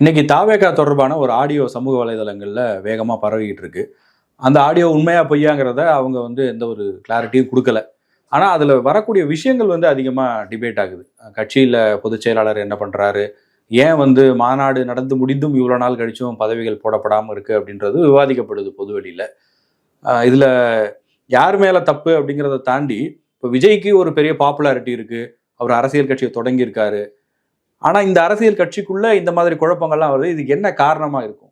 இன்னைக்கு தாவேகா தொடர்பான ஒரு ஆடியோ சமூக வலைதளங்களில் வேகமாக பரவிக்கிட்டு இருக்கு. அந்த ஆடியோ உண்மையாக பொய்யாங்கிறத அவங்க வந்து எந்த ஒரு கிளாரிட்டியும் கொடுக்கல. ஆனால் அதில் வரக்கூடிய விஷயங்கள் வந்து அதிகமாக டிபேட் ஆகுது. கட்சியில் பொதுச் செயலாளர் என்ன பண்ணுறாரு ஏன் வந்து மாநாடு நடந்து முடிந்தும் இவ்வளோ நாள் கழிச்சும் பதவிகள் போடப்படாமல் இருக்கு அப்படின்றது விவாதிக்கப்படுது பொது வெளியில். இதில் யார் மேலே தப்பு அப்படிங்கிறத தாண்டி இப்போ விஜய்க்கு ஒரு பெரிய பாப்புலாரிட்டி இருக்குது அவர் அரசியல் கட்சியை தொடங்கியிருக்காரு. ஆனால் இந்த அரசியல் கட்சிக்குள்ளே இந்த மாதிரி குழப்பங்கள்லாம் வருது. இதுக்கு என்ன காரணமாக இருக்கும்?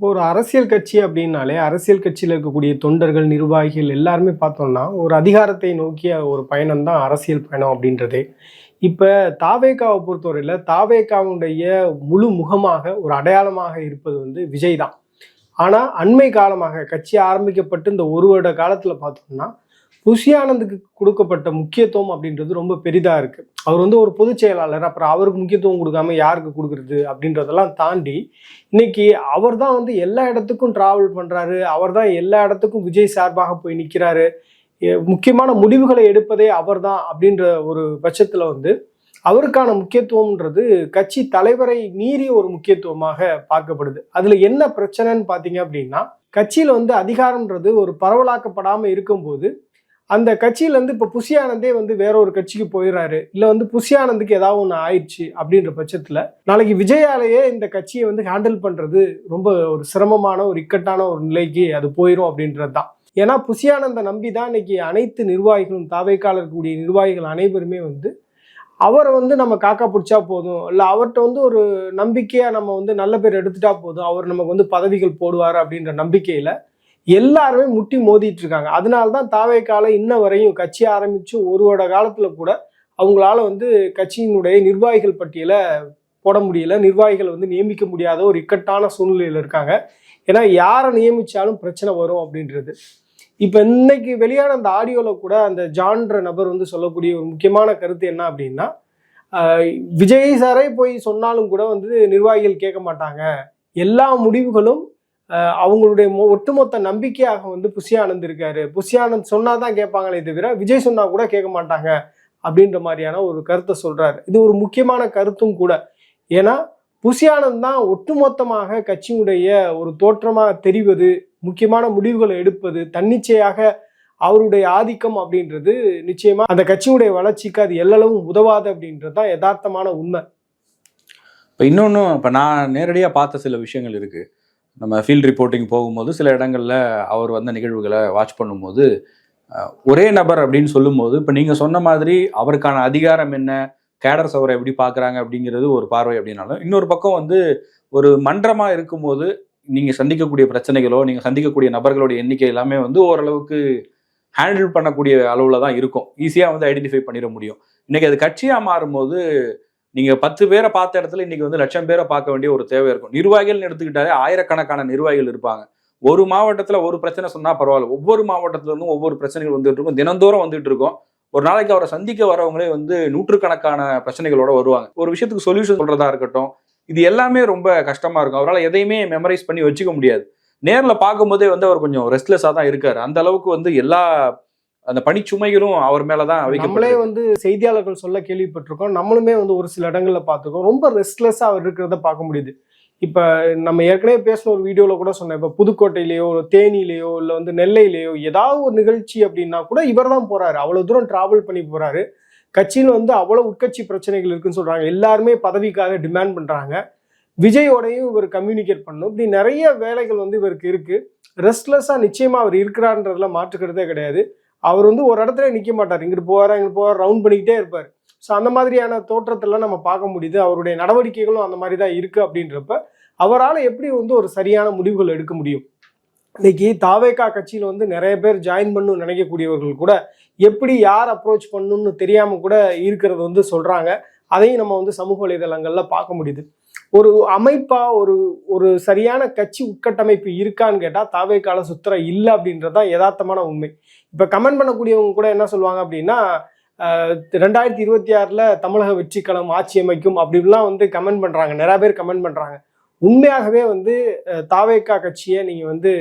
இப்போ ஒரு அரசியல் கட்சி அப்படின்னாலே அரசியல் கட்சியில் இருக்கக்கூடிய தொண்டர்கள் நிர்வாகிகள் எல்லாருமே பார்த்தோம்னா ஒரு அதிகாரத்தை நோக்கிய ஒரு பயணம் தான் அரசியல் பயணம் அப்படின்றதே. இப்போ தாவேகாவை பொறுத்தவரையில் தாவேகாவுடைய முழு முகமாக ஒரு அடையாளமாக இருப்பது வந்து விஜய் தான். ஆனால் அண்மை காலமாக கட்சி ஆரம்பிக்கப்பட்டு இந்த ஒரு வருட காலத்தில் பார்த்தோம்னா ருஷியானந்துக்கு கொடுக்கப்பட்ட முக்கியத்துவம் அப்படின்றது ரொம்ப பெரிதாக இருக்குது அவர் வந்து ஒரு பொதுச் செயலாளர் அப்புறம் அவருக்கு முக்கியத்துவம் கொடுக்காம யாருக்கு கொடுக்குறது அப்படின்றதெல்லாம் தாண்டி இன்னைக்கு அவர் தான் வந்து எல்லா இடத்துக்கும் ட்ராவல் பண்ணுறாரு அவர் தான் எல்லா இடத்துக்கும் விஜய் சார்பாக போய் நிற்கிறாரு முக்கியமான முடிவுகளை எடுப்பதே அவர் தான் அப்படின்ற ஒரு பட்சத்தில் வந்து அவருக்கான முக்கியத்துவம்ன்றது கட்சி தலைவரை மீறிய ஒரு முக்கியத்துவமாக பார்க்கப்படுது. அதில் என்ன பிரச்சனைன்னு பார்த்தீங்க அப்படின்னா கட்சியில் வந்து அதிகாரம்ன்றது ஒரு பரவலாக்கப்படாமல் இருக்கும்போது அந்த கட்சியிலேருந்து இப்போ புஷியானந்தே வந்து வேற ஒரு கட்சிக்கு போயிடுறாரு இல்லை வந்து புஷி ஏதாவது ஒன்று ஆயிடுச்சு அப்படின்ற பட்சத்தில் நாளைக்கு விஜயாலேயே இந்த கட்சியை வந்து ஹேண்டில் பண்ணுறது ரொம்ப ஒரு சிரமமான ஒரு இக்கட்டான ஒரு நிலைக்கு அது போயிடும் அப்படின்றது தான் ஏன்னா புஷியானந்த நம்பி தான் இன்னைக்கு அனைத்து நிர்வாகிகளும் தாவைக்கால இருக்கக்கூடிய நிர்வாகிகள் அனைவருமே வந்து அவரை வந்து நம்ம காக்கா பிடிச்சா போதும். இல்லை அவர்கிட்ட வந்து ஒரு நம்பிக்கையாக நம்ம வந்து நல்ல பேர் எடுத்துட்டா போதும். அவர் நமக்கு வந்து பதவிகள் போடுவார் அப்படின்ற நம்பிக்கையில் எல்லாருமே முட்டி மோதிட்டு இருக்காங்க அதனால தான் தாவேக்கால இன்ன வரையும் கட்சி ஆரம்பிச்சு ஒரு வருட காலத்தில் கூட அவங்களால வந்து கட்சியினுடைய நிர்வாகிகள் பட்டியலை போட முடியல. நிர்வாகிகளை வந்து நியமிக்க முடியாத ஒரு இக்கட்டான சூழ்நிலையில் இருக்காங்க. ஏன்னா யாரை நியமிச்சாலும் பிரச்சனை வரும் அப்படின்றது. இப்போ இன்னைக்கு வெளியான அந்த ஆடியோவில் கூட அந்த ஜான்ற நபர் வந்து சொல்லக்கூடிய ஒரு முக்கியமான கருத்து என்ன அப்படின்னா விஜய் சாரே போய் சொன்னாலும் கூட வந்து நிர்வாகிகள் கேட்க மாட்டாங்க. எல்லா முடிவுகளும் அவங்களுடைய மொ- ஒட்டுமொத்த நம்பிக்கையாக வந்து புஷியானந்த் இருக்காரு. புஷியானந்த் சொன்னாதான் கேட்பாங்களே தவிர விஜய் சொன்னா கூட கேட்க மாட்டாங்க அப்படின்ற மாதிரியான ஒரு கருத்தை சொல்றாரு. இது ஒரு முக்கியமான கருத்தும் கூட. ஏன்னா புஷியானந்த் தான் ஒட்டுமொத்தமாக கட்சியுடைய ஒரு தோற்றமாக தெரிவது முக்கியமான முடிவுகளை எடுப்பது தன்னிச்சையாக அவருடைய ஆதிக்கம் அப்படின்றது நிச்சயமா அந்த கட்சியுடைய வளர்ச்சிக்கு அது எல்லளவும் உதவாது அப்படின்றது தான் யதார்த்தமான உண்மை. இப்போ இன்னொன்றும் இப்போ நான் நேரடியாக பார்த்த சில விஷயங்கள் இருக்குது நம்ம ஃபீல்ட் ரிப்போர்ட்டிங் போகும்போது சில இடங்களில் அவர் வந்த நிகழ்வுகளை வாட்ச் பண்ணும்போது ஒரே நபர் அப்படின்னு சொல்லும்போது இப்போ நீங்கள் சொன்ன மாதிரி அவருக்கான அதிகாரம் என்ன கேடர்ஸ் அவரை எப்படி பார்க்குறாங்க அப்படிங்கிறது ஒரு பார்வை அப்படின்னாலும் இன்னொரு பக்கம் வந்து ஒரு மன்றமாக இருக்கும்போது நீங்கள் சந்திக்கக்கூடிய பிரச்சனைகளோ நீங்கள் சந்திக்கக்கூடிய நபர்களுடைய எண்ணிக்கை எல்லாமே வந்து ஓரளவுக்கு ஹேண்டில் பண்ணக்கூடிய அளவில் தான் இருக்கும். ஈஸியாக வந்து ஐடென்டிஃபை பண்ணிட முடியும். இன்றைக்கி அது கட்சியாக மாறும்போது நீங்க பத்து பேரை பார்த்த இடத்துல இன்னைக்கு வந்து லட்சம் பேரை பார்க்க வேண்டிய ஒரு தேவை இருக்கும். நிர்வாகிகள்னு எடுத்துக்கிட்டாலே ஆயிரக்கணக்கான நிர்வாகிகள் இருப்பாங்க. ஒரு மாவட்டத்துல ஒரு பிரச்சனை சொன்னா பரவாயில்ல. ஒவ்வொரு மாவட்டத்துல இருந்தும் ஒவ்வொரு பிரச்சனைகள் வந்துட்டு இருக்கும். தினந்தோறும் வந்துட்டு இருக்கும். ஒரு நாளைக்கு அவரை சந்திக்க வரவங்களே வந்து நூற்றுக்கணக்கான பிரச்சனைகளோட வருவாங்க. ஒரு விஷயத்துக்கு சொல்யூஷன் சொல்றதா இருக்கட்டும் இது எல்லாமே ரொம்ப கஷ்டமா இருக்கும். அவரால் எதையுமே மெமரைஸ் பண்ணி வச்சுக்க முடியாது. நேரில் பார்க்கும்போதே வந்து அவர் கொஞ்சம் ரெஸ்ட்லெஸ்ஸாக தான் இருக்காரு. அந்த அளவுக்கு வந்து எல்லா அந்த பணிச்சுமைகளும் அவர் மேலதான் நம்மளே வந்து செய்தியாளர்கள் சொல்ல கேள்விப்பட்டிருக்கோம். நம்மளுமே வந்து ஒரு சில இடங்கள்ல பார்த்துருக்கோம் ரொம்ப ரெஸ்ட்லெஸ்ஸா அவர் இருக்கிறத பார்க்க முடியுது. இப்ப நம்ம ஏற்கனவே பேசின ஒரு வீடியோல கூட சொன்னேன். இப்ப புதுக்கோட்டையிலேயோ தேனியிலேயோ இல்ல வந்து நெல்லையிலேயோ ஏதாவது ஒரு நிகழ்ச்சி அப்படின்னா கூட இவர் தான் போறாரு. அவ்வளவு தூரம் டிராவல் பண்ணி போறாரு. கட்சியில் வந்து அவ்வளவு உட்கட்சி பிரச்சனைகள் இருக்குன்னு சொல்றாங்க. எல்லாருமே பதவிக்காக டிமாண்ட் பண்றாங்க. விஜயோடையும் இவர் கம்யூனிகேட் பண்ணணும். இப்படி நிறைய வேலைகள் வந்து இவருக்கு இருக்கு. ரெஸ்ட்லெஸ்ஸா நிச்சயமா அவர் இருக்கிறான்றதுல மாற்றுக்கிறதே கிடையாது. அவர் வந்து ஒரு இடத்துல நிற்க மாட்டார். இங்கிட்டு போவார் இங்கிட்டு போவார் ரவுண்ட் பண்ணிக்கிட்டே இருப்பார். ஸோ அந்த மாதிரியான தோற்றத்தெல்லாம் நம்ம பார்க்க முடியுது. அவருடைய நடவடிக்கைகளும் அந்த மாதிரி தான் இருக்குது அப்படின்றப்ப அவரால் எப்படி வந்து ஒரு சரியான முடிவுகள் எடுக்க முடியும்? இன்னைக்கு தாவேகா கட்சியில் வந்து நிறைய பேர் ஜாயின் பண்ணணும்னு நினைக்கக்கூடியவர்கள் கூட எப்படி யார் அப்ரோச் பண்ணணும்னு தெரியாமல் கூட இருக்கிறது வந்து சொல்கிறாங்க அதையும் நம்ம வந்து சமூக வலைதளங்களில் பார்க்க முடியுது. ஒரு அமைப்பா ஒரு ஒரு சரியான கட்சி உட்கட்டமைப்பு இருக்கான்னு கேட்டா கால சுத்தர இல்லை அப்படின்றதான் யதார்த்தமான உண்மை. இப்ப கமெண்ட் பண்ணக்கூடியவங்க கூட என்ன சொல்லுவாங்க அப்படின்னா ரெண்டாயிரத்தி இருபத்தி ஆறுல தமிழக வெற்றிக்களம் ஆட்சி அமைக்கும் அப்படின்லாம் வந்து கமெண்ட் பண்றாங்க. நிறைய பேர் கமெண்ட் பண்றாங்க. உண்மையாகவே வந்து தாவேக்கா கட்சியை நீங்க வந்து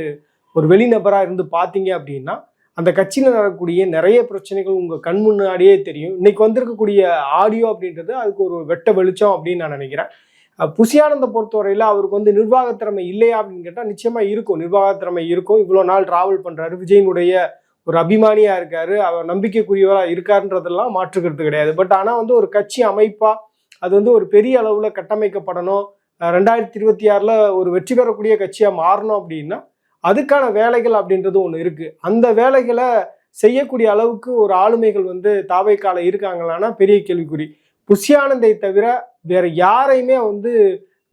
ஒரு வெளிநபரா இருந்து பாத்தீங்க அப்படின்னா அந்த கட்சியில் நடக்கக்கூடிய நிறைய பிரச்சனைகள் உங்கள் கண் முன்னாடியே தெரியும். இன்னைக்கு வந்திருக்கக்கூடிய ஆடியோ அப்படின்றது அதுக்கு ஒரு வெட்ட வெளிச்சம் அப்படின்னு நான் நினைக்கிறேன். புசியானந்த பொறுத்தவரையில் அவருக்கு வந்து நிர்வாகத் திறமை இல்லையா அப்படின்னு கேட்டால் நிச்சயமாக இருக்கும். நிர்வாகத்திறமை இருக்கும். இவ்வளோ நாள் டிராவல் பண்ணுறாரு விஜயனுடைய ஒரு அபிமானியாக இருக்காரு. அவர் நம்பிக்கைக்குரியவராக இருக்காருன்றதெல்லாம் மாற்றுக்கிறது கிடையாது. பட் ஆனால் வந்து ஒரு கட்சி அமைப்பாக அது வந்து ஒரு பெரிய அளவில் கட்டமைக்கப்படணும். ரெண்டாயிரத்தி இருபத்தி ஆறில் ஒரு வெற்றி பெறக்கூடிய கட்சியாக மாறணும் அப்படின்னா அதுக்கான வேலைகள் அப்படின்றது ஒன்று இருக்குது அந்த வேலைகளை செய்யக்கூடிய அளவுக்கு ஒரு ஆளுமைகள் வந்து தாவைக்கால இருக்காங்களான்னா பெரிய கேள்விக்குறி. புஷியானந்தை தவிர வேற யாரையுமே வந்து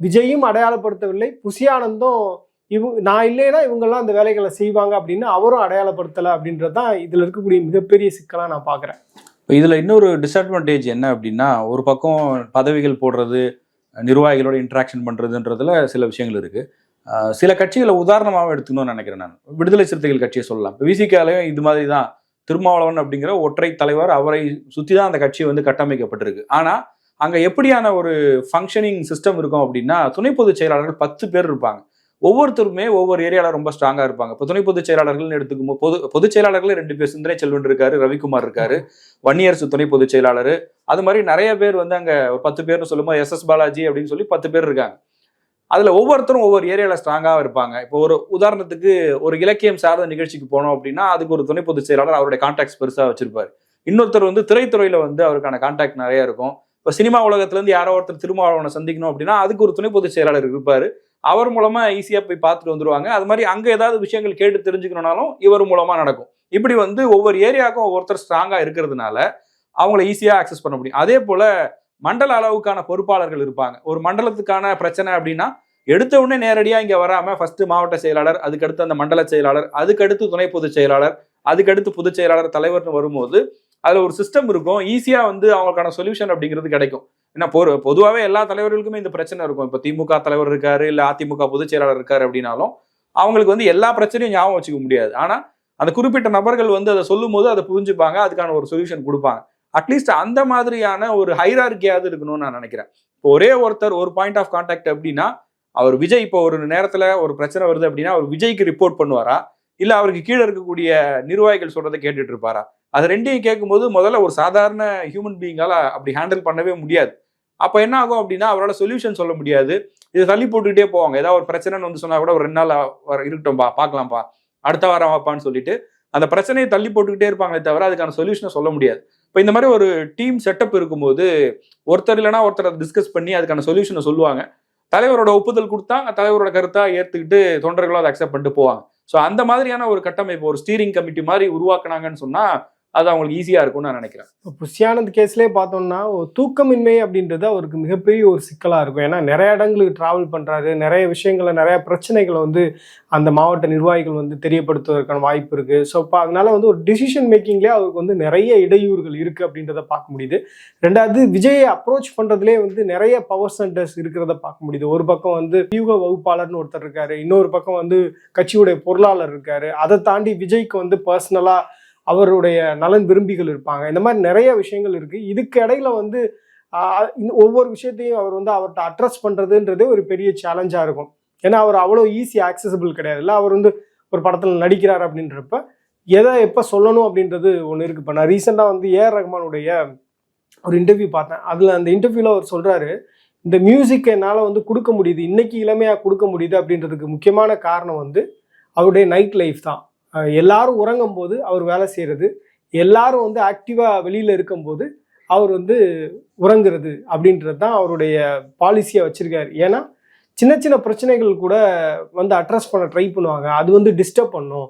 விஜயும் அடையாளப்படுத்தவில்லை. புசியானந்தும் இவ நான் இல்லைன்னா இவங்கெல்லாம் அந்த வேலைகளை செய்வாங்க அப்படின்னு அவரும் அடையாளப்படுத்தலை அப்படின்றது தான் இதில் இருக்கக்கூடிய மிகப்பெரிய சிக்கலாக நான் பார்க்குறேன் இப்போ இதில் இன்னொரு டிஸ்அட்வான்டேஜ் என்ன அப்படின்னா ஒரு பக்கம் பதவிகள் போடுறது நிர்வாகிகளோட இன்ட்ராக்ஷன் பண்ணுறதுன்றதுல சில விஷயங்கள் இருக்குது சில கட்சிகளை உதாரணமாக எடுத்துக்கணும்னு நினைக்கிறேன் நான். விடுதலை சிறுத்தைகள் கட்சியை சொல்லலாம். இப்போ விசிகாலையும் இது மாதிரி தான் திருமாவளவன் அப்படிங்கிற ஒற்றை தலைவர் அவரை சுற்றி தான் அந்த கட்சி வந்து கட்டமைக்கப்பட்டிருக்கு. ஆனால் அங்கே எப்படியான ஒரு ஃபங்க்ஷனிங் சிஸ்டம் இருக்கும் அப்படின்னா துணை பொதுச் செயலாளர்கள் பத்து பேர் இருப்பாங்க. ஒவ்வொருத்தருமே ஒவ்வொரு ஏரியாவில் ரொம்ப ஸ்ட்ராங்காக இருப்பாங்க. இப்போ துணை பொதுச் செயலாளர்கள்னு எடுத்துக்கும் பொது பொதுச் செயலாளர்களே ரெண்டு பேர் சிந்தனை செல்வன் இருக்காரு ரவிக்குமார் இருக்காரு வன்னியரசு துணை பொதுச் செயலாளர். அது மாதிரி நிறைய பேர் வந்து அங்கே ஒரு பத்து பேர்னு சொல்லும்போது எஸ் எஸ் பாலாஜி அப்படின்னு சொல்லி பத்து பேர் இருக்காங்க. அதில் ஒவ்வொருத்தரும் ஒவ்வொரு ஏரியாவில் ஸ்ட்ராங்காக இருப்பாங்க. இப்போ ஒரு உதாரணத்துக்கு ஒரு இலக்கியம் சார்ந்த நிகழ்ச்சிக்கு போனோம் அப்படின்னா அதுக்கு ஒரு துணை பொதுச் செயலாளர் அவருடைய கான்டாக்ட்ஸ் பெருசாக வச்சிருப்பார். இன்னொருத்தர் வந்து திரைத்துறையில் வந்து அவருக்கான கான்டாக்ட் நிறைய இருக்கும். இப்போ சினிமா உலகத்துலேருந்து யாரோ ஒருத்தர் திருமாவளவனை சந்திக்கணும் அப்படின்னா அதுக்கு ஒரு துணை பொதுச் செயலாளர் இருப்பார். அவர் மூலமாக ஈஸியாக போய் பார்த்துட்டு வந்துருவாங்க. அது மாதிரி அங்கே ஏதாவது விஷயங்கள் கேட்டு தெரிஞ்சுக்கணும்னாலும் இவர் மூலமாக நடக்கும். இப்படி வந்து ஒவ்வொரு ஏரியாவுக்கும் ஒவ்வொருத்தர் ஸ்ட்ராங்காக இருக்கிறதுனால அவங்கள ஈஸியாக ஆக்சஸ் பண்ண முடியும். அதே போல் மண்டல அளவுக்கான பொறுப்பாளர்கள் இருப்பாங்க. ஒரு மண்டலத்துக்கான பிரச்சனை அப்படின்னா எடுத்த உடனே நேரடியாக இங்கே வராமல் ஃபஸ்ட்டு மாவட்ட செயலாளர் அதுக்கடுத்து அந்த மண்டல செயலாளர் அதுக்கடுத்து துணை பொதுச் செயலாளர் அதுக்கடுத்து பொதுச் செயலாளர் தலைவர்னு வரும்போது அதில் ஒரு சிஸ்டம் இருக்கும். ஈஸியாக வந்து அவங்களுக்கான சொல்யூஷன் அப்படிங்கிறது கிடைக்கும். ஏன்னா பொ பொதுவாகவே எல்லா தலைவர்களுக்குமே இந்த பிரச்சனை இருக்கும். இப்போ திமுக தலைவர் இருக்காரு இல்லை அதிமுக பொதுச் செயலாளர் இருக்காரு அப்படின்னாலும் அவங்களுக்கு வந்து எல்லா பிரச்சனையும் ஞாபகம் வச்சுக்க முடியாது. ஆனால் அந்த குறிப்பிட்ட நபர்கள் வந்து அதை சொல்லும் போது அதை புரிஞ்சுப்பாங்க. அதுக்கான ஒரு சொல்யூஷன் கொடுப்பாங்க. அட்லீஸ்ட் அந்த மாதிரியான ஒரு ஹைரார்கியாவது இருக்கணும்னு நான் நினைக்கிறேன். இப்போ ஒரே ஒருத்தர் ஒரு பாயிண்ட் ஆஃப் கான்டாக்ட் அப்படின்னா அவர் விஜய் இப்போ ஒரு நேரத்தில் ஒரு பிரச்சனை வருது அப்படின்னா அவர் விஜய்க்கு ரிப்போர்ட் பண்ணுவாரா? இல்லை அவருக்கு கீழே இருக்கக்கூடிய நிர்வாகிகள் சொல்றதை கேட்டுட்டு இருப்பாரா? அது ரெண்டையும் கேட்கும்போது முதல்ல ஒரு சாதாரண ஹியூமன் பீயிங்கால அப்படி ஹேண்டில் பண்ணவே முடியாது. அப்போ என்ன ஆகும் அப்படின்னா அவரால் சொல்யூஷன் சொல்ல முடியாது. இதை தள்ளி போட்டுக்கிட்டே போவாங்க. ஏதாவது ஒரு பிரச்சனைன்னு வந்து சொன்னால் கூட ஒரு ரெண்டு நாள் வர இருக்கட்டும்பா பார்க்கலாம்ப்பா அடுத்த வாரம் வாப்பான்னு சொல்லிட்டு அந்த பிரச்சனையை தள்ளி போட்டுக்கிட்டே இருப்பாங்களே தவிர அதுக்கான சொல்யூஷனை சொல்ல முடியாது. இப்போ இந்த மாதிரி ஒரு டீம் செட்டப் இருக்கும்போது ஒருத்தர் இல்லைன்னா ஒருத்தர் டிஸ்கஸ் பண்ணி அதுக்கான சொல்யூஷனை சொல்லுவாங்க. தலைவரோட ஒப்புதல் கொடுத்தா தலைவரோட கருத்தாக ஏற்றுக்கிட்டு தொண்டர்களும் அதை அக்செப்ட் பண்ணிட்டு போவாங்க. ஸோ அந்த மாதிரியான ஒரு கட்டமைப்பு ஒரு ஸ்டீரிங் கமிட்டி மாதிரி உருவாக்குனாங்கன்னு சொன்னால் அது அவங்களுக்கு ஈஸியாக இருக்கும்னு நான் நினைக்கிறேன். இப்போ புஷியானந்த் கேஸ்லேயே பார்த்தோம்னா ஒரு தூக்கமின்மை அப்படின்றது அவருக்கு மிகப்பெரிய ஒரு சிக்கலாக இருக்கும். ஏன்னா நிறைய இடங்களுக்கு ட்ராவல் பண்ணுறாரு நிறைய விஷயங்களை நிறைய பிரச்சனைகளை வந்து அந்த மாவட்ட நிர்வாகிகள் வந்து தெரியப்படுத்துவதற்கான வாய்ப்பு இருக்குது ஸோ இப்போ அதனால வந்து ஒரு டிசிஷன் மேக்கிங்லேயே அவருக்கு வந்து நிறைய இடையூறுகள் இருக்குது அப்படின்றத பார்க்க முடியுது. ரெண்டாவது விஜயை அப்ரோச் பண்ணுறதுலேயே வந்து நிறைய பவர் சென்டர்ஸ் இருக்கிறத பார்க்க முடியுது. ஒரு பக்கம் வந்து வியூக வகுப்பாளர்னு ஒருத்தர் இருக்காரு. இன்னொரு பக்கம் வந்து கட்சியுடைய பொருளாளர் இருக்காரு. அதை தாண்டி விஜய்க்கு வந்து பர்சனலாக அவருடைய நலன் விரும்பிகள் இருப்பாங்க. இந்த மாதிரி நிறைய விஷயங்கள் இருக்கு. இதுக்கு இடையில வந்து ஒவ்வொரு விஷயத்தையும் அவர் வந்து அவர்கிட்ட அட்ரஸ் பண்றதுன்றதே ஒரு பெரிய சேலஞ்சா இருக்கும். ஏன்னா அவர் அவ்வளோ ஈஸி ஆக்சசபிள் கிடையாதுல்ல அவர் வந்து ஒரு படத்தில் நடிக்கிறார் அப்படின்றப்ப எதை எப்போ சொல்லணும் அப்படின்றது ஒன்று இருக்கு. இப்போ நான் ரீசெண்டாக வந்து ஏஆர் ரஹ்மானுடைய ஒரு இன்டர்வியூ பார்த்தேன். அதில் அந்த இன்டர்வியூவில் அவர் சொல்கிறாரு இந்த மியூசிக் என்னால் வந்து கொடுக்க முடியுது. இன்னைக்கு இளமையாக கொடுக்க முடியுது. அப்படின்றதுக்கு முக்கியமான காரணம் வந்து அவருடைய நைட் லைஃப் தான். எல்லாரும் உறங்கும் போது அவர் வேலை செய்கிறது எல்லாரும் வந்து ஆக்டிவாக வெளியில் இருக்கும்போது அவர் வந்து உறங்குறது அப்படின்றது தான் அவருடைய பாலிசியாக வச்சுருக்காரு. ஏன்னா சின்ன சின்ன பிரச்சனைகள் கூட வந்து அட்ரஸ் பண்ண ட்ரை பண்ணுவாங்க. அது வந்து டிஸ்டர்ப் பண்ணும்.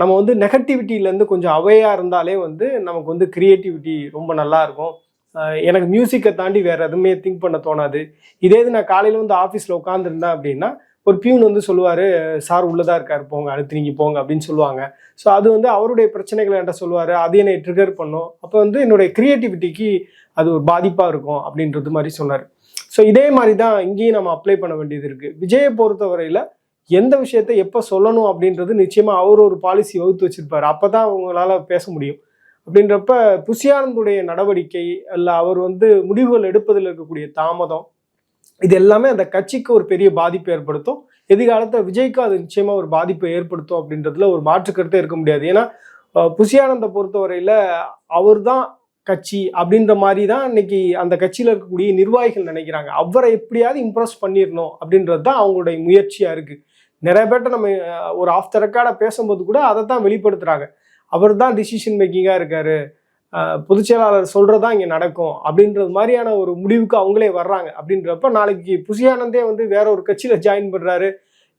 நம்ம வந்து நெகட்டிவிட்டியிலேருந்து கொஞ்சம் அவையாக இருந்தாலே வந்து நமக்கு வந்து க்ரியேட்டிவிட்டி ரொம்ப நல்லா இருக்கும். எனக்கு மியூசிக்கை தாண்டி வேறு எதுவுமே திங்க் பண்ண தோணாது. இதே இது நான் காலையில் வந்து ஆஃபீஸில் உட்காந்துருந்தேன் அப்படின்னா ஒரு பியூன் வந்து சொல்லுவார் சார் உள்ளதா இருக்கார் போங்க அடுத்து நீங்கள் போங்க அப்படின்னு சொல்லுவாங்க. ஸோ அது வந்து அவருடைய பிரச்சனைகளை என்கிட்ட சொல்லுவார். அது என்னை ட்ரிகர் பண்ணும். அப்போ வந்து என்னுடைய க்ரியேட்டிவிட்டிக்கு அது ஒரு பாதிப்பாக இருக்கும் அப்படின்றது மாதிரி சொன்னார். ஸோ இதே மாதிரி தான் இங்கேயும் நம்ம அப்ளை பண்ண வேண்டியது இருக்குது விஜயை பொறுத்தவரையில் எந்த விஷயத்தை எப்போ சொல்லணும் அப்படின்றது நிச்சயமாக அவர் ஒரு பாலிசி வகுத்து வச்சிருப்பாரு. அப்போ தான் அவங்களால பேச முடியும். அப்படின்றப்ப புசியானந்துடைய நடவடிக்கை அல்ல அவர் வந்து முடிவுகள் எடுப்பதில் இருக்கக்கூடிய தாமதம் இது எல்லாமே அந்த கட்சிக்கு ஒரு பெரிய பாதிப்பு ஏற்படுத்தும். எதிர்காலத்தில் விஜய்க்கு அது நிச்சயமா ஒரு பாதிப்பை ஏற்படுத்தும் அப்படின்றதுல ஒரு மாற்று கருத்தே இருக்க முடியாது. ஏன்னா புசியானந்த பொறுத்தவரையில அவர் தான் கட்சி அப்படின்ற மாதிரி தான் இன்னைக்கு அந்த கட்சியில் இருக்கக்கூடிய நிர்வாகிகள் நினைக்கிறாங்க. அவரை எப்படியாவது இம்ப்ரெஸ் பண்ணிடணும் அப்படின்றது தான் அவங்களுடைய முயற்சியாக இருக்குது நிறைய பேர்ட்ட நம்ம ஒரு ஆஃப் த ரெக்கார்டாக பேசும்போது கூட அதை தான் வெளிப்படுத்துகிறாங்க அவர் தான் டிசிஷன் மேக்கிங்காக இருக்காரு. பொதுச் செயலாளர் சொல்கிறது தான் இங்கே நடக்கும் அப்படின்றது மாதிரியான ஒரு முடிவுக்கு அவங்களே வர்றாங்க. அப்படின்றப்ப நாளைக்கு புசியானந்தே வந்து வேற ஒரு கட்சியில் ஜாயின் பண்ணுறாரு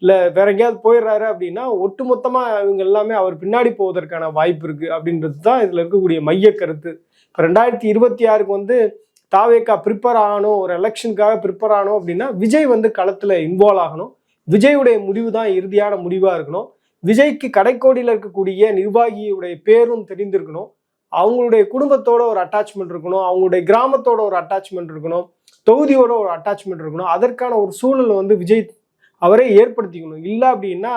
இல்லை வேற எங்கேயாவது போயிடுறாரு அப்படின்னா ஒட்டுமொத்தமாக இவங்க எல்லாமே அவர் பின்னாடி போவதற்கான வாய்ப்பு இருக்கு அப்படின்றது தான் இதில் இருக்கக்கூடிய மைய கருத்து. இப்போ ரெண்டாயிரத்தி இருபத்தி ஆறுக்கு வந்து தாவேக்கா ப்ரிப்பேர் ஆகணும் ஒரு எலெக்ஷனுக்காக ப்ரிப்பேர் ஆகணும் அப்படின்னா விஜய் வந்து களத்தில் இன்வால்வ் ஆகணும். விஜயுடைய முடிவு தான் இறுதியான முடிவாக இருக்கணும். விஜய்க்கு கடைக்கோடியில் இருக்கக்கூடிய நிர்வாகியுடைய பேரும் தெரிந்திருக்கணும். அவங்களுடைய குடும்பத்தோட ஒரு அட்டாச்மெண்ட் இருக்கணும் அவங்களுடைய கிராமத்தோட ஒரு அட்டாச்மெண்ட் இருக்கணும் தொகுதியோட ஒரு அட்டாச்மெண்ட் இருக்கணும். அதற்கான ஒரு சூழலை வந்து விஜய் அவரே ஏற்படுத்திக்கணும். இல்லை அப்படின்னா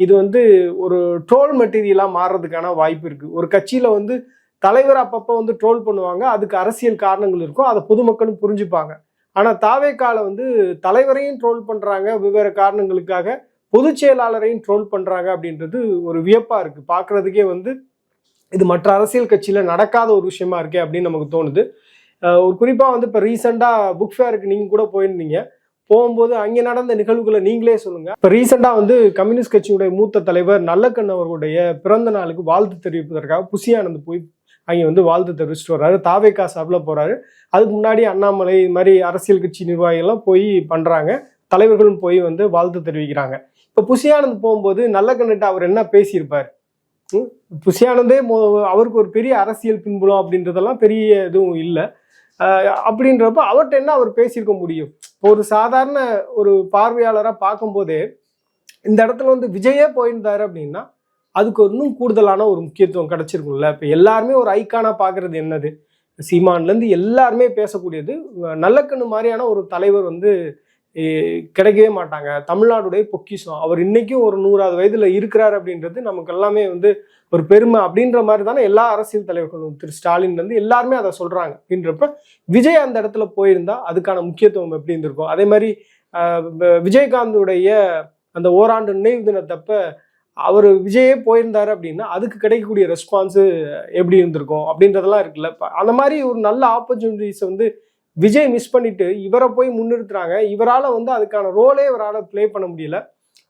இது வந்து ஒரு ட்ரோல் மெட்டீரியலாக மாறுறதுக்கான வாய்ப்பு இருக்குது ஒரு கட்சியில் வந்து தலைவர் அப்பப்போ வந்து ட்ரோல் பண்ணுவாங்க அதுக்கு அரசியல் காரணங்கள் இருக்கும் அதை பொதுமக்களும் புரிஞ்சுப்பாங்க. ஆனால் தாவேக்கால வந்து தலைவரையும் ட்ரோல் பண்ணுறாங்க வெவ்வேறு காரணங்களுக்காக பொதுச் செயலாளரையும் ட்ரோல் பண்ணுறாங்க அப்படின்றது ஒரு வியப்பாக இருக்குது பார்க்குறதுக்கே வந்து இது மற்ற அரசியல் கட்சியில் நடக்காத ஒரு விஷயமா இருக்கே அப்படின்னு நமக்கு தோணுது. ஒரு குறிப்பாக வந்து இப்போ ரீசெண்டாக புக் ஃபேருக்கு நீங்கள் கூட போயிருந்தீங்க. போகும்போது அங்கே நடந்த நிகழ்வுகளை நீங்களே சொல்லுங்கள் இப்போ ரீசெண்டாக வந்து கம்யூனிஸ்ட் கட்சியுடைய மூத்த தலைவர் நல்லக்கண் அவர்களுடைய பிறந்த நாளுக்கு வாழ்த்து தெரிவிப்பதற்காக புசியானந்த் போய் அங்கே வந்து வாழ்த்து தெரிவிச்சுட்டு வர்றாரு. தாவேக்கா சாப்பில் போகிறாரு அதுக்கு முன்னாடி அண்ணாமலை இது மாதிரி அரசியல் கட்சி நிர்வாகிகள்லாம் போய் பண்ணுறாங்க தலைவர்களும் போய் வந்து வாழ்த்து தெரிவிக்கிறாங்க. இப்போ புசியானந்த் போகும்போது நல்லக்கண்ணிட்ட அவர் என்ன பேசியிருப்பார்? ம்? புசியானந்தே அவருக்கு ஒரு பெரிய அரசியல் பின்புலம் அப்படின்றதெல்லாம் பெரிய எதுவும் இல்லை. அப்படின்றப்ப அவர்கிட்ட என்ன அவர் பேசியிருக்க முடியும்? ஒரு சாதாரண ஒரு பார்வையாளராக பார்க்கும்போதே இந்த இடத்துல வந்து விஜயே போயிருந்தாரு அப்படின்னா அதுக்கு இன்னும் கூடுதலான ஒரு முக்கியத்துவம் கிடைச்சிருக்கும்ல. இப்போ எல்லாருமே ஒரு ஐக்கானாக பார்க்குறது என்னது? சீமான்லேருந்து எல்லாருமே பேசக்கூடியது நல்லக்கண்ணு மாதிரியான ஒரு தலைவர் வந்து கிடைக்கவே மாட்டாங்க. தமிழ்நாடுடைய பொக்கிஷம். அவர் இன்னைக்கும் ஒரு நூறாவது வயதுல இருக்கிறார் அப்படின்றது நமக்கு எல்லாமே வந்து ஒரு பெருமை அப்படின்ற மாதிரி தானே எல்லா அரசியல் தலைவர்களும் திரு ஸ்டாலின் வந்து எல்லாருமே அதை சொல்றாங்க. அப்படின்றப்ப விஜய் அந்த இடத்துல போயிருந்தா அதுக்கான முக்கியத்துவம் எப்படி இருந்திருக்கும்? அதே மாதிரி விஜயகாந்துடைய அந்த ஓராண்டு நினைவு தினத்தப்ப அவர் விஜயே போயிருந்தாரு அப்படின்னா அதுக்கு கிடைக்கக்கூடிய ரெஸ்பான்ஸு எப்படி இருந்திருக்கும் அப்படின்றதெல்லாம் இருக்குல்ல. அந்த மாதிரி ஒரு நல்ல ஆப்பர்ச்சுனிட்டிஸை வந்து விஜய் மிஸ் பண்ணிட்டு இவரை போய் முன்னிறுத்துறாங்க. இவரால் வந்து அதுக்கான ரோலே இவரால் ப்ளே பண்ண முடியல.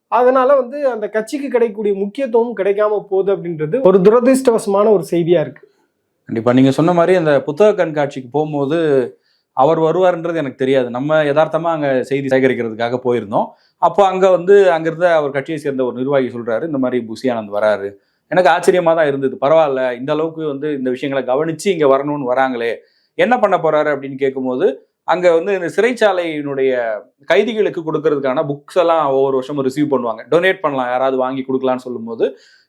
அதனால வந்து அந்த கட்சிக்கு கிடைக்கக்கூடிய முக்கியத்துவம் கிடைக்காம போகுது அப்படின்றது ஒரு துரதிருஷ்டவசமான ஒரு செய்தியா இருக்கு. கண்டிப்பா. நீங்க சொன்ன மாதிரி அந்த புத்தக கண்காட்சிக்கு போகும்போது அவர் வருவார்ன்றது எனக்கு தெரியாது. நம்ம யதார்த்தமாக அங்கே செய்தி சேகரிக்கிறதுக்காக போயிருந்தோம். அப்போ அங்கே வந்து அங்கிருந்த அவர் கட்சியை சேர்ந்த ஒரு நிர்வாகி சொல்கிறாரு இந்த மாதிரி புசியானந்த் வராரு. எனக்கு ஆச்சரியமாக தான் இருந்தது. பரவாயில்ல. இந்த அளவுக்கு வந்து இந்த விஷயங்களை கவனித்து இங்கே வரணும்னு வராங்களே. என்ன பண்ண போறாரு அப்படின்னு கேட்கும்போது அங்க வந்து இந்த சிறைச்சாலையினுடைய கைதிகளுக்கு கொடுக்கறதுக்கான புக்ஸ் எல்லாம் ஒவ்வொரு வருஷமும் ரிசீவ் பண்ணுவாங்க. டொனேட் பண்ணலாம் யாராவது வாங்கி கொடுக்கலாம்னு சொல்லும்போது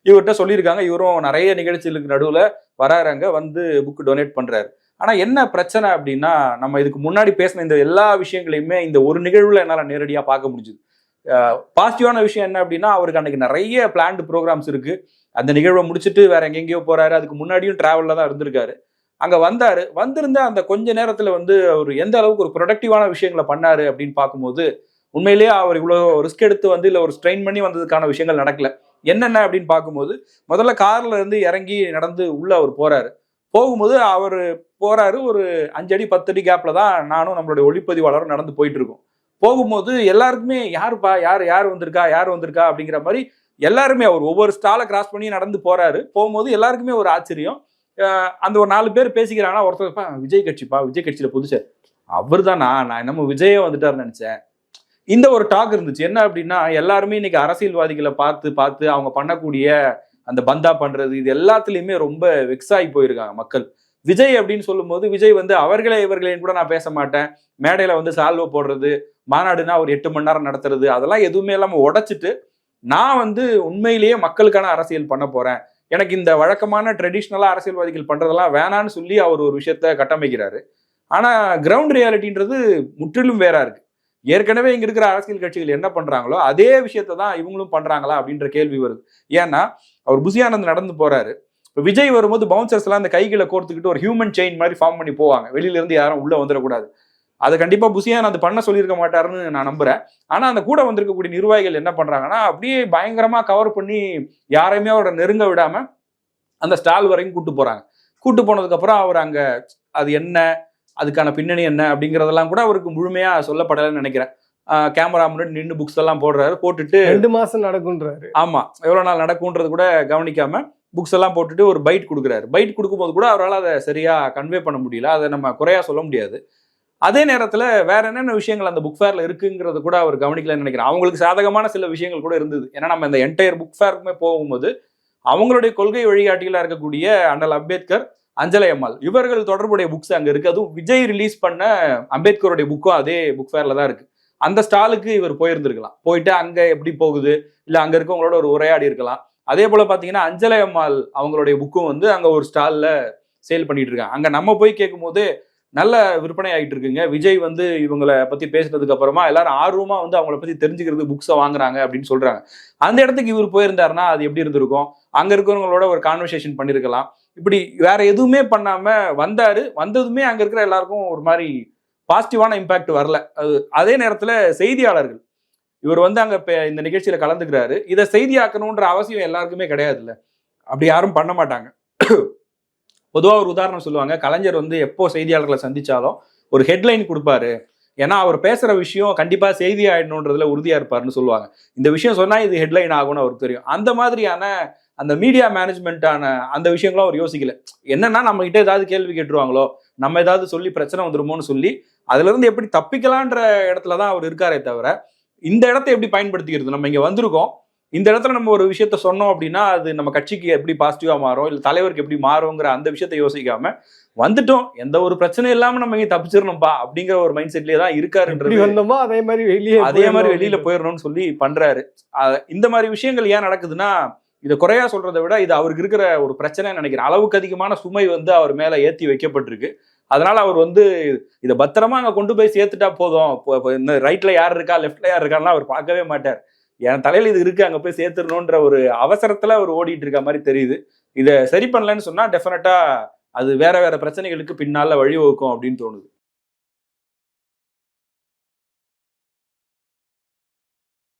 இவர்கிட்ட சொல்லியிருக்காங்க இவரும் நிறைய நிகழ்ச்சிகளுக்கு நடுவில் வராருங்க வந்து புக் டொனேட் பண்றாரு. ஆனா என்ன பிரச்சனை அப்படின்னா நம்ம இதுக்கு முன்னாடி பேசின இந்த எல்லா விஷயங்களையுமே இந்த ஒரு நிகழ்வுல என்னால் நேரடியாக பார்க்க முடிஞ்சுது. பாசிட்டிவான விஷயம் என்ன அப்படின்னா அவருக்கு அன்னைக்கு நிறைய பிளான்டு ப்ரோக்ராம்ஸ் இருக்கு. அந்த நிகழ்வை முடிச்சுட்டு வேற எங்கெங்கேயோ போறாரு. அதுக்கு முன்னாடியும் டிராவல்ல தான் இருந்திருக்காரு. அங்க வந்தாரு. வந்திருந்த அந்த கொஞ்ச நேரத்துல வந்து அவர் எந்த அளவுக்கு ஒரு ப்ரொடக்டிவான விஷயங்களை பண்ணாரு அப்படின்னு பார்க்கும்போது உண்மையிலேயே அவர் இவ்வளோ ரிஸ்க் எடுத்து வந்து இல்லை ஒரு ஸ்ட்ரெயின் பண்ணி வந்ததுக்கான விஷயங்கள் நடக்கல. என்னென்ன அப்படின்னு பார்க்கும்போது முதல்ல கார்ல இருந்து இறங்கி நடந்து உள்ள அவர் போறாரு. போகும்போது அவர் போறாரு ஒரு அஞ்சடி பத்தடி கேப்ல தான் நானும் நம்மளுடைய ஒளிப்பதிவாளரும் நடந்து போயிட்டு இருக்கோம். போகும்போது எல்லாருக்குமே யாருப்பா? யார்? யார் வந்திருக்கா? யார் வந்திருக்கா? அப்படிங்கிற மாதிரி எல்லாருமே அவர் ஒவ்வொரு ஸ்டாலை கிராஸ் பண்ணி நடந்து போறாரு. போகும்போது எல்லாருக்குமே ஒரு ஆச்சரியம். அந்த ஒரு நாலு பேர் பேசிக்கிறாங்கன்னா ஒருத்தர் விஜய் கட்சிப்பா விஜய் கட்சியில புதுசு அவர் தானா நான் என்னமோ நம்ம விஜயே வந்துட்டாருன்னு நினைச்சேன். இந்த ஒரு டாக் இருந்துச்சு. என்ன அப்படின்னா எல்லாருமே இன்னைக்கு அரசியல்வாதிகளை பார்த்து பார்த்து அவங்க பண்ணக்கூடிய அந்த பந்தா பண்றது இது எல்லாத்துலயுமே ரொம்ப வெக்ஸாகி ஆகி போயிருக்காங்க மக்கள். விஜய் அப்படின்னு சொல்லும்போது விஜய் வந்து அவர்களே இவர்களேன்னு கூட நான் பேச மாட்டேன். மேடையில வந்து சால்வை போடுறது மாநாடுனா ஒரு எட்டு மணி நேரம் நடத்துறது அதெல்லாம் எதுவுமே இல்லாமல் உடைச்சிட்டு நான் வந்து உண்மையிலேயே மக்களுக்கான அரசியல் பண்ண போறேன். எனக்கு இந்த வழக்கமான ட்ரெடிஷ்னலாக அரசியல்வாதிகள் பண்ணுறதெல்லாம் வேணான்னு சொல்லி அவர் ஒரு விஷயத்த கட்டமைக்கிறாரு. ஆனால் கிரவுண்ட் ரியாலிட்டின்றது முற்றிலும் வேறா இருக்கு. ஏற்கனவே இங்கே இருக்கிற அரசியல் கட்சிகள் என்ன பண்ணுறாங்களோ அதே விஷயத்தை தான் இவங்களும் பண்ணுறாங்களா அப்படின்ற கேள்வி வருது. ஏன்னா அவர் புசியானந்த் நடந்து போகிறாரு இப்போ விஜய் வரும்போது பவுன்சர்ஸ்லாம் அந்த கைகளை கோர்த்துக்கிட்டு ஒரு ஹியூமன் செயின் மாதிரி ஃபார்ம் பண்ணி போவாங்க. வெளியிலேருந்து யாரும் உள்ளே வந்துடக்கூடாது. அதை கண்டிப்பா புசியானந்த் பண்ண சொல்லியிருக்க மாட்டாருன்னு நான் நம்புறேன். ஆனா அந்த கூட வந்திருக்கக்கூடிய நிர்வாகிகள் என்ன பண்றாங்கன்னா அப்படியே பயங்கரமா கவர் பண்ணி யாரையுமே அவரோட நெருங்க விடாம அந்த ஸ்டால் வரைக்கும் கூட்டு போறாங்க. கூட்டு போனதுக்கு அப்புறம் அவர் அங்க அது என்ன? அதுக்கான பின்னணி என்ன? அப்படிங்கறதெல்லாம் கூட அவருக்கு முழுமையா சொல்லப்படலைன்னு நினைக்கிறேன். கேமரா முன்னாடி நின்று புக்ஸ் எல்லாம் போடுறாரு. போட்டுட்டு ரெண்டு மாசம் நடக்கும்ன்றாரு. ஆமா எவ்வளவு நாள் நடக்கும்ன்றது கூட கவனிக்காம புக்ஸ் எல்லாம் போட்டுட்டு ஒரு பைட் கொடுக்குறாரு. பைட் கொடுக்கும்போது கூட அவரால் அதை சரியா கன்வே பண்ண முடியல. அதை நம்ம குறையா சொல்ல முடியாது. அதே நேரத்தில் வேற என்னென்ன விஷயங்கள் அந்த புக் ஃபேரில் இருக்குங்கிறது கூட அவர் கவனிக்கலன்னு நினைக்கிறேன். அவங்களுக்கு சாதகமான சில விஷயங்கள் கூட இருந்தது. ஏன்னா நம்ம இந்த என்டையர் புக் ஃபேருக்குமே போகும்போது அவங்களுடைய கொள்கை வழிகாட்டிகளாக இருக்கக்கூடிய அண்ணல் அம்பேத்கர் அஞ்சலை அம்மாள் இவர்கள் தொடர்புடைய புக்ஸ் அங்கே இருக்குது அதுவும் விஜய் ரிலீஸ் பண்ண அம்பேத்கருடைய புக்கும் அதே புக் ஃபேரில் தான் இருக்குது அந்த ஸ்டாலுக்கு இவர் போயிருந்திருக்கலாம். போயிட்டு அங்கே எப்படி போகுது? இல்லை அங்கே இருக்கவங்களோட ஒரு உரையாடி இருக்கலாம். அதே போல் பார்த்தீங்கன்னா அஞ்சலை அம்மாள் அவங்களுடைய புக்கும் வந்து அங்கே ஒரு ஸ்டாலில் சேல் பண்ணிட்டு இருக்காங்க. அங்கே நம்ம போய் கேட்கும்போது நல்ல விற்பனை ஆகிட்டு இருக்குங்க விஜய் வந்து இவங்களை பத்தி பேசுனதுக்கு அப்புறமா எல்லாரும் ஆர்வமா வந்து அவங்கள பத்தி தெரிஞ்சுக்கிறது புக்ஸை வாங்குறாங்க அப்படின்னு சொல்றாங்க. அந்த இடத்துக்கு இவர் போயிருந்தாருன்னா அது எப்படி இருந்திருக்கும்? அங்க இருக்கிறவங்களோட ஒரு கான்வர்சேஷன் பண்ணிருக்கலாம். இப்படி வேற எதுவுமே பண்ணாம வந்தாரு. வந்ததுமே அங்க இருக்கிற எல்லாருக்கும் ஒரு மாதிரி பாசிட்டிவான இம்பாக்ட் வரல. அது அதே நேரத்துல செய்தியாளர்கள். இவர் வந்து அங்க இந்த நிகழ்ச்சியில கலந்துக்கிறாரு. இதை செய்தியாக்கணுன்ற அவசியம் எல்லாருக்குமே கிடையாதுல்ல. அப்படி யாரும் பண்ண மாட்டாங்க. பொதுவாக ஒரு உதாரணம் சொல்லுவாங்க. கலைஞர் வந்து எப்போ செய்தியாளர்களை சந்திச்சாலும் ஒரு ஹெட்லைன் கொடுப்பாரு. ஏன்னா அவர் பேசுற விஷயம் கண்டிப்பா செய்தி ஆயிடணுன்றதுல உறுதியா இருப்பாருன்னு சொல்லுவாங்க. இந்த விஷயம் சொன்னா இது ஹெட்லைன் ஆகும்னு அவருக்கு தெரியும். அந்த மாதிரியான அந்த மீடியா மேனேஜ்மெண்ட்டான அந்த விஷயங்களும் அவர் யோசிக்கல. என்னன்னா நம்ம கிட்ட ஏதாவது கேள்வி கேட்டுருவாங்களோ நம்ம ஏதாவது சொல்லி பிரச்சனை வந்துருமோன்னு சொல்லி அதுல இருந்து எப்படி தப்பிக்கலான்ற இடத்துல தான் அவர் இருக்காரே தவிர இந்த இடத்த எப்படி பயன்படுத்திக்கிறது? நம்ம இங்க வந்திருக்கோம். இந்த இடத்துல நம்ம ஒரு விஷயத்த சொன்னோம் அப்படின்னா அது நம்ம கட்சிக்கு எப்படி பாசிட்டிவா மாறும் இல்ல தலைவருக்கு எப்படி மாறுங்கிற அந்த விஷயத்த யோசிக்காம வந்துட்டோம். எந்த ஒரு பிரச்சனையும் இல்லாம நம்ம இங்க தப்பிச்சிடணும்பா அப்படிங்கிற ஒரு மைண்ட் செட்லயே தான் இருக்காருன்றது வந்தோமோ அதே மாதிரி வெளியே அதே மாதிரி வெளியில போயிடணும்னு சொல்லி பண்றாரு. இந்த மாதிரி விஷயங்கள் ஏன் நடக்குதுன்னா இதை குறையா சொல்றதை விட இது அவருக்கு இருக்கிற ஒரு பிரச்சனை நினைக்கிறேன். அளவுக்கு அதிகமான சுமை வந்து அவர் மேல ஏத்தி வைக்கப்பட்டிருக்கு. அதனால அவர் வந்து இதை பத்திரமா அங்க கொண்டு போய் சேர்த்துட்டா போதும். இந்த ரைட்ல யார் இருக்கா லெஃப்ட்ல யார் இருக்கான்னு அவர் பார்க்கவே மாட்டார். என் தலையில் இது இருக்கு அங்கே போய் சேர்த்துடணுன்ற ஒரு அவசரத்தில் அவர் ஓடிட்டு இருக்க மாதிரி தெரியுது. இதை சரி பண்ணலன்னு சொன்னா டெஃபினட்டாக அது வேற வேற பிரச்சனைகளுக்கு பின்னால் வழிவகுக்கும் அப்படின்னு தோணுது.